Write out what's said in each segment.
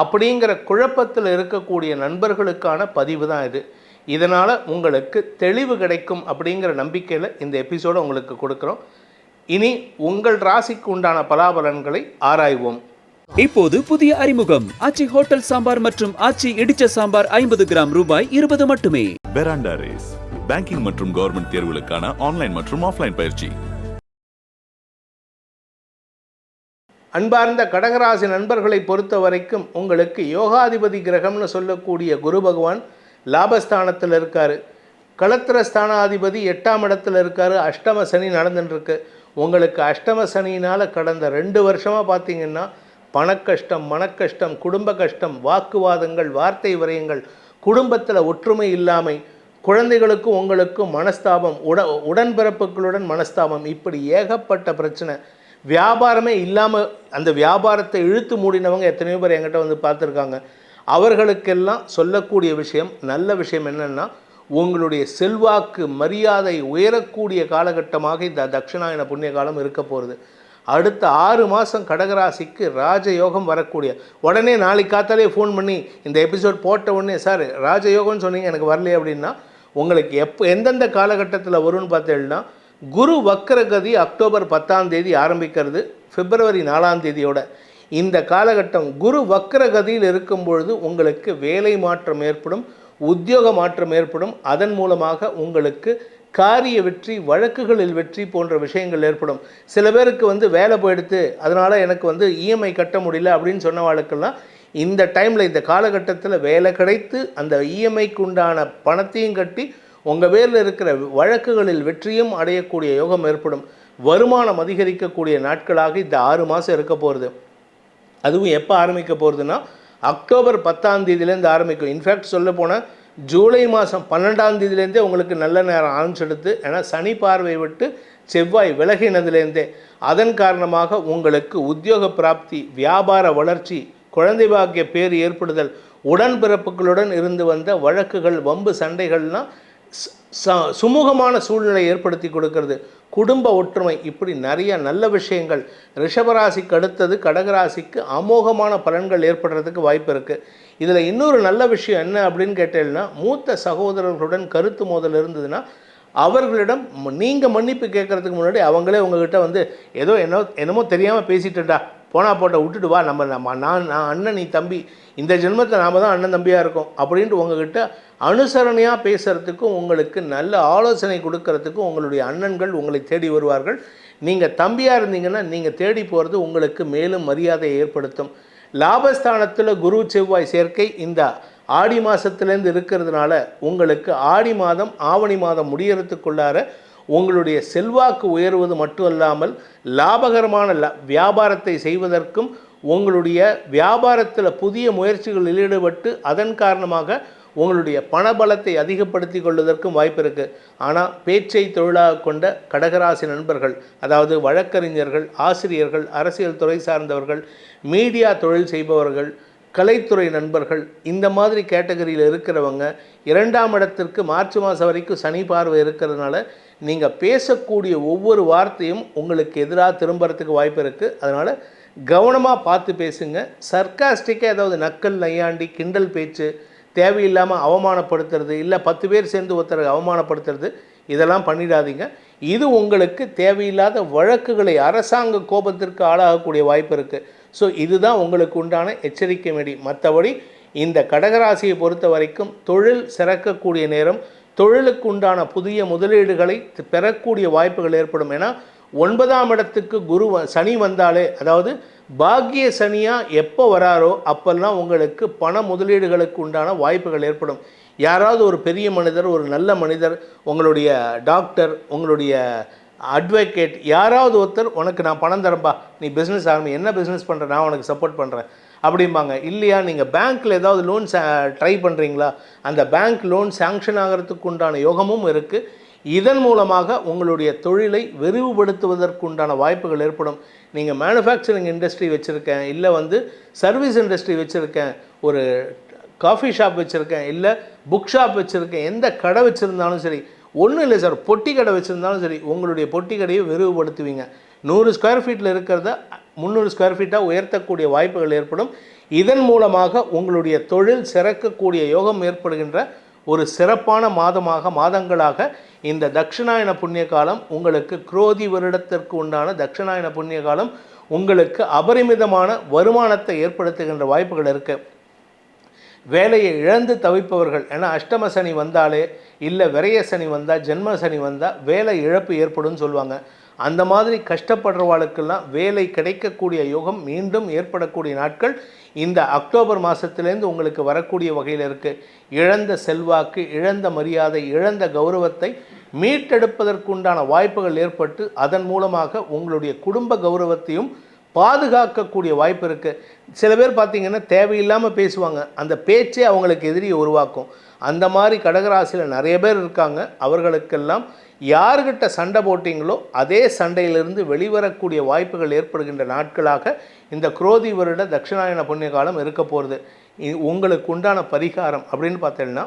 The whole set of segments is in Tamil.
அப்படிங்கிற குழப்பத்தில் இருக்கக்கூடிய நண்பர்களுக்கான பதிவு தான் இது. இதனால் உங்களுக்கு தெளிவு கிடைக்கும் அப்படிங்கிற நம்பிக்கையில் இந்த எபிசோடை உங்களுக்கு கொடுக்குறோம். இனி உங்கள் ராசிக்கு உண்டான பலாபலன்களை ஆராய்வோம். இப்போது புதிய அறிமுகம். ஆச்சி ஹோட்டல் சாம்பார் மற்றும் ஆச்சி இடிச்ச சாம்பார் ஐம்பது கிராம் ரூபாய் இருபது மட்டுமே. பெராண்டா ரேஸ் பேங்கிங் மற்றும் கவர்மெண்ட் தேர்வுகளுக்கான ஆன்லைன் மற்றும் ஆஃப்லைன் பயிற்சி. அன்பார்ந்த கடகராசி நண்பர்களை பொறுத்த வரைக்கும் உங்களுக்கு யோகாதிபதி கிரகம்னு சொல்லக்கூடிய குரு பகவான் லாபஸ்தானத்தில் இருக்கார். களத்திர ஸ்தானாதிபதி எட்டாம் இடத்துல இருக்கார். அஷ்டம சனி நடந்துட்டுருக்கு. உங்களுக்கு அஷ்டம சனியினால் கடந்த ரெண்டு வருஷமாக பார்த்தீங்கன்னா பணக்கஷ்டம் மனக்கஷ்டம் குடும்ப கஷ்டம் வாக்குவாதங்கள் வார்த்தை விரயங்கள் குடும்பத்தில் ஒற்றுமை இல்லாமை குழந்தைகளுக்கும் உங்களுக்கும் மனஸ்தாபம் உட உடன்பிறப்புகளுடன் மனஸ்தாபம் இப்படி ஏகப்பட்ட பிரச்சனை. வியாபாரமே இல்லாமல் அந்த வியாபாரத்தை இழுத்து மூடினவங்க எத்தனையோ பேர் என்கிட்ட வந்து பார்த்துருக்காங்க. அவர்களுக்கெல்லாம் சொல்லக்கூடிய விஷயம் நல்ல விஷயம் என்னென்னா உங்களுடைய செல்வாக்கு மரியாதை உயரக்கூடிய காலகட்டமாக இந்த தட்சிணாயன புண்ணிய காலம் இருக்க போகிறது அடுத்த ஆறு மாதம் கடகராசிக்கு ராஜயோகம் வரக்கூடிய உடனே நாளைக்கு காத்தாலே ஃபோன் பண்ணி இந்த எபிசோட் போட்ட உடனே சார் ராஜயோகம்னு சொன்னீங்க எனக்கு வரலையே அப்படின்னா உங்களுக்கு எப்போ எந்தெந்த காலகட்டத்தில் வரும்னு பார்த்தீங்கன்னா குரு வக்கரகதி அக்டோபர் பத்தாம் தேதி ஆரம்பிக்கிறது பிப்ரவரி நாலாம் தேதியோட. இந்த காலகட்டம் குரு வக்கரகதியில் இருக்கும் பொழுது உங்களுக்கு வேலை மாற்றம் ஏற்படும் உத்தியோக மாற்றம் ஏற்படும். அதன் மூலமாக உங்களுக்கு காரிய வெற்றி வழக்குகளில் வெற்றி போன்ற விஷயங்கள் ஏற்படும். சில பேருக்கு வந்து வேலை போயிடுத்து அதனால் எனக்கு வந்து இஎம்ஐ கட்ட முடியல அப்படின்னு சொன்னவாளுக்கெல்லாம் இந்த டைமில் இந்த காலகட்டத்தில் வேலை கிடைத்து அந்த இஎம்ஐக்கு உண்டான பணத்தையும் கட்டி உங்கள் பேரில் இருக்கிற வழக்குகளில் வெற்றியும் அடையக்கூடிய யோகம் ஏற்படும். வருமானம் அதிகரிக்கக்கூடிய நாட்களாக இந்த ஆறு மாதம் இருக்க போகிறது அதுவும் எப்போ ஆரம்பிக்க போகிறதுனா அக்டோபர் பத்தாம் தேதியிலேருந்து ஆரம்பிக்கும். இன்ஃபேக்ட் சொல்ல போனால் ஜூலை மாதம் பன்னெண்டாம் தேதியிலேருந்தே உங்களுக்கு நல்ல நேரம் ஆரம்பிச்செடுத்து ஏன்னா சனி பார்வை விட்டு செவ்வாய் விலகினதுலேருந்தே அதன் காரணமாக உங்களுக்கு உத்தியோக பிராப்தி வியாபார வளர்ச்சி குழந்தை பாக்கிய பேர் ஏற்படுதல் உடன்பிறப்புகளுடன் இருந்து வந்த வழக்குகள் வம்பு சண்டைகள்லாம் சுமூகமான சூழ்நிலை ஏற்படுத்தி கொடுக்கிறது. குடும்ப ஒற்றுமை இப்படி நிறைய நல்ல விஷயங்கள். ரிஷபராசிக்கு அடுத்தது கடகராசிக்கு அமோகமான பலன்கள் ஏற்படுறதுக்கு வாய்ப்பு இருக்குது இதில் இன்னொரு நல்ல விஷயம் என்ன அப்படின்னு கேட்டேன்னா மூத்த சகோதரர்களுடன் கருத்து மோதல் இருந்ததுன்னா அவர்களிடம் நீங்கள் மன்னிப்பு கேட்கறதுக்கு முன்னாடி அவங்களே உங்ககிட்ட வந்து ஏதோ என்னோ என்னமோ தெரியாமல் பேசிட்டுடா போனால் போட்ட விட்டுட்டு வா நம்ம நம்ம நான் நான் அண்ணன் நீ தம்பி இந்த ஜென்மத்தை நாம் தான் அண்ணன் தம்பியாக இருக்கோம் அப்படின்ட்டு உங்ககிட்ட அனுசரணையாக பேசுகிறதுக்கும் உங்களுக்கு நல்ல ஆலோசனை கொடுக்கறதுக்கும் உங்களுடைய அண்ணன்கள் உங்களை தேடி வருவார்கள். நீங்கள் தம்பியாக இருந்தீங்கன்னா நீங்கள் தேடி போகிறது உங்களுக்கு மேலும் மரியாதையை ஏற்படுத்தும். லாபஸ்தானத்தில் குரு செவ்வாய் சேர்க்கை இந்த ஆடி மாதத்துலேருந்து இருக்கிறதுனால உங்களுக்கு ஆடி மாதம் ஆவணி மாதம் முடியறதுக்குள்ளார உங்களுடைய செல்வாக்கு உயர்வது மட்டும் அல்லாமல் லாபகரமான ல- வியாபாரத்தை செய்வதற்கும் உங்களுடைய வியாபாரத்தில் புதிய முயற்சிகளில் ஈடுபட்டு அதன் காரணமாக உங்களுடைய பணபலத்தை அதிகப்படுத்தி கொள்வதற்கும் வாய்ப்பு இருக்குது ஆனால் பேச்சை தொழிலாக கொண்ட கடகராசி நண்பர்கள் அதாவது வழக்கறிஞர்கள் ஆசிரியர்கள் அரசியல் துறை சார்ந்தவர்கள் மீடியா தொழில் செய்பவர்கள் கலைத்துறை நண்பர்கள் இந்த மாதிரி கேட்டகரியில் இருக்கிறவங்க இரண்டாம் இடத்திற்கு மார்ச் மாதம் வரைக்கும் சனி பார்வை இருக்கிறதுனால நீங்கள் பேசக்கூடிய ஒவ்வொரு வார்த்தையும் உங்களுக்கு எதிராக திரும்புறதுக்கு வாய்ப்பு இருக்குது அதனால் கவனமாக பார்த்து பேசுங்க. சர்க்காஸ்டிக்காக ஏதாவது நக்கல் நையாண்டி கிண்டல் பேச்சு தேவையில்லாமல் அவமானப்படுத்துறது இல்லை பத்து பேர் சேர்ந்து ஒருத்தரை அவமானப்படுத்துறது இதெல்லாம் பண்ணிடாதீங்க. இது உங்களுக்கு தேவையில்லாத வழக்குகளை அரசாங்க கோபத்திற்கு ஆளாகக்கூடிய வாய்ப்பு இருக்குது ஸோ இதுதான் உங்களுக்கு உண்டான எச்சரிக்கை மெடி. மற்றபடி இந்த கடகராசியை பொறுத்த வரைக்கும் தொழில் சிறக்கக்கூடிய நேரம். தொழிலுக்கு உண்டான புதிய முதலீடுகளை பெறக்கூடிய வாய்ப்புகள் ஏற்படும். ஏன்னா ஒன்பதாம் இடத்துக்கு குரு வ- சனி வந்தாலே அதாவது பாக்கிய சனியாக எப்போ வராரோ அப்பெல்லாம் உங்களுக்கு பண முதலீடுகளுக்கு உண்டான வாய்ப்புகள் ஏற்படும். யாராவது ஒரு பெரிய மனிதர் ஒரு நல்ல மனிதர் உங்களுடைய டாக்டர் உங்களுடைய அட்வொகேட் யாராவது ஒருத்தர் உனக்கு நான் பணம் தரேன்பா நீ பிஸ்னஸ் ஆரம்பி என்ன பிஸ்னஸ் பண்ணுற நான் உனக்கு சப்போர்ட் பண்ணுறேன் அப்படிம்பாங்க. இல்லையா நீங்கள் பேங்க்கில் ஏதாவது லோன் ட்ரை பண்ணுறீங்களா அந்த பேங்க் லோன் சாங்ஷன் ஆகிறதுக்கு உண்டான யோகமும் இருக்குது இதன் மூலமாக உங்களுடைய தொழிலை விரிவுபடுத்துவதற்குண்டான வாய்ப்புகள் ஏற்படும். நீங்கள் மேனுஃபேக்சரிங் இண்டஸ்ட்ரி வச்சுருக்கேன் இல்லை வந்து சர்வீஸ் இண்டஸ்ட்ரி வச்சுருக்கேன் ஒரு காஃபி ஷாப் வச்சுருக்கேன் இல்லை புக் ஷாப் வச்சுருக்கேன் எந்த கடை வச்சுருந்தாலும் சரி ஒன்றும் இல்லை சார் பொட்டி கடை வச்சுருந்தாலும் சரி உங்களுடைய பொட்டி கடையை விரிவுபடுத்துவீங்க. நூறு ஸ்கொயர் ஃபீட்டில் இருக்கிறத முந்நூறு ஸ்கொயர் ஃபீட்டாக உயர்த்தக்கூடிய வாய்ப்புகள் ஏற்படும். இதன் மூலமாக உங்களுடைய தொழில் சிறக்கக்கூடிய யோகம் ஏற்படுகின்ற ஒரு சிறப்பான மாதமாக மாதங்களாக இந்த தட்சிணாயன புண்ணிய காலம் உங்களுக்கு குரோதி வருடத்திற்கு உண்டான தட்சிணாயன புண்ணிய காலம் உங்களுக்கு அபரிமிதமான வருமானத்தை ஏற்படுத்துகின்ற வாய்ப்புகள் இருக்குது வேலையை இழந்து தவிப்பவர்கள் ஏன்னா அஷ்டம சனி வந்தாலே இல்லை விரய சனி வந்தால் ஜென்ம சனி வந்தால் வேலை இழப்பு ஏற்படும்னு சொல்லுவாங்க. அந்த மாதிரி கஷ்டப்படுறவாளுக்கெல்லாம் வேலை கிடைக்கக்கூடிய யோகம் மீண்டும் ஏற்படக்கூடிய நாட்கள். இந்த அக்டோபர் மாதத்துலேருந்து உங்களுக்கு வரக்கூடிய வகையில் இருக்குது இழந்த செல்வாக்கு இழந்த மரியாதை இழந்த கௌரவத்தை மீட்டெடுப்பதற்குண்டான வாய்ப்புகள் ஏற்பட்டு அதன் மூலமாக உங்களுடைய குடும்ப கௌரவத்தையும் பாதுகாக்கக்கூடிய வாய்ப்பு இருக்குது சில பேர் பார்த்திங்கன்னா தேவையில்லாமல் பேசுவாங்க. அந்த பேச்சே அவங்களுக்கு எதிரியை உருவாக்கும். அந்த மாதிரி கடகராசியில் நிறைய பேர் இருக்காங்க. அவர்களுக்கெல்லாம் யார்கிட்ட சண்டை போட்டிங்களோ அதே சண்டையிலிருந்து வெளிவரக்கூடிய வாய்ப்புகள் ஏற்படுகின்ற நாட்களாக இந்த குரோதி வருட தட்சிணாயன புண்ணிய காலம் இருக்க போகிறது உங்களுக்கு உண்டான பரிகாரம் அப்படின்னு பார்த்தீங்கன்னா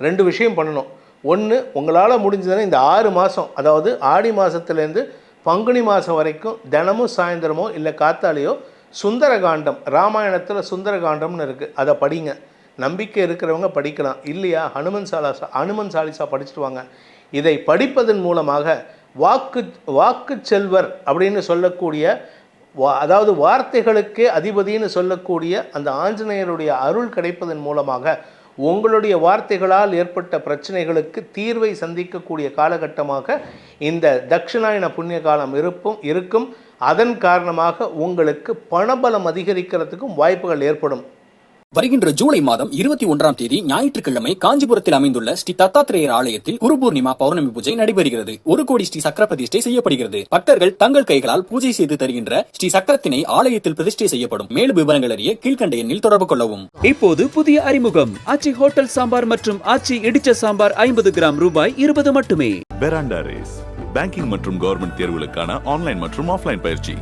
ரெண்டு விஷயம் பண்ணணும். ஒன்று உங்களால் முடிஞ்சதுன்னா இந்த ஆறு மாதம் அதாவது ஆடி மாதத்துலேருந்து பங்குனி மாதம் வரைக்கும் தினமும் சாயந்தரமோ இல்லை காத்தாலேயோ சுந்தரகாண்டம் ராமாயணத்தில் சுந்தரகாண்டம்னு இருக்குது அதை படிங்க. நம்பிக்கை இருக்கிறவங்க படிக்கலாம். இல்லையா? ஹனுமன் சாலாசா ஹனுமன் சாலிசா படிச்சுட்டு வாங்க. இதை படிப்பதன் மூலமாக வாக்கு வாக்கு செல்வர் அப்படின்னு சொல்லக்கூடிய வா அதாவது வார்த்தைகளுக்கே அதிபதின்னு சொல்லக்கூடிய அந்த ஆஞ்சநேயருடைய அருள் கிடைப்பதன் மூலமாக உங்களுடைய வார்த்தைகளால் ஏற்பட்ட பிரச்சனைகளுக்கு தீர்வை சந்திக்கக்கூடிய காலகட்டமாக இந்த தட்சிணாயன புண்ணிய காலம் இருப்பும் இருக்கும். அதன் காரணமாக உங்களுக்கு பணபலம் அதிகரிக்கிறதுக்கும் வாய்ப்புகள் ஏற்படும். வருகின்ற ஜூலை மாதம் இருபத்தி ஒன்றாம் தேதி ஞாயிற்றுக்கிழமை காஞ்சிபுரத்தில் அமைந்துள்ள ஸ்ரீ தத்தாத்திரேயர் ஆலயத்தில் குரு பூர்ணிமா பௌர்ணமி பூஜை நடைபெறுகிறது. ஒரு கோடி ஸ்ரீ சக்கர பிரதிஷ்டை செய்யப்படுகிறது. பக்தர்கள் தங்கள் கைகளால் பூஜை செய்து தருகின்ற ஸ்ரீ சக்கரத்தினை ஆலயத்தில் பிரதிஷ்டை செய்யப்படும். மேலும் விவரங்கள் அறிய கீழ்கண்ட எண்ணில் தொடர்பு கொள்ளவும். இப்போது புதிய அறிமுகம். ஆச்சி ஹோட்டல் சாம்பார் மற்றும் ஆச்சி இடிச்ச சாம்பார் ஐம்பது கிராம் ரூபாய் இருபது மட்டுமே. பேங்கிங் மற்றும் கவர்மெண்ட் தேர்வுகளுக்கான ஆன்லைன் மற்றும் ஆஃப்லைன் பயிற்சி.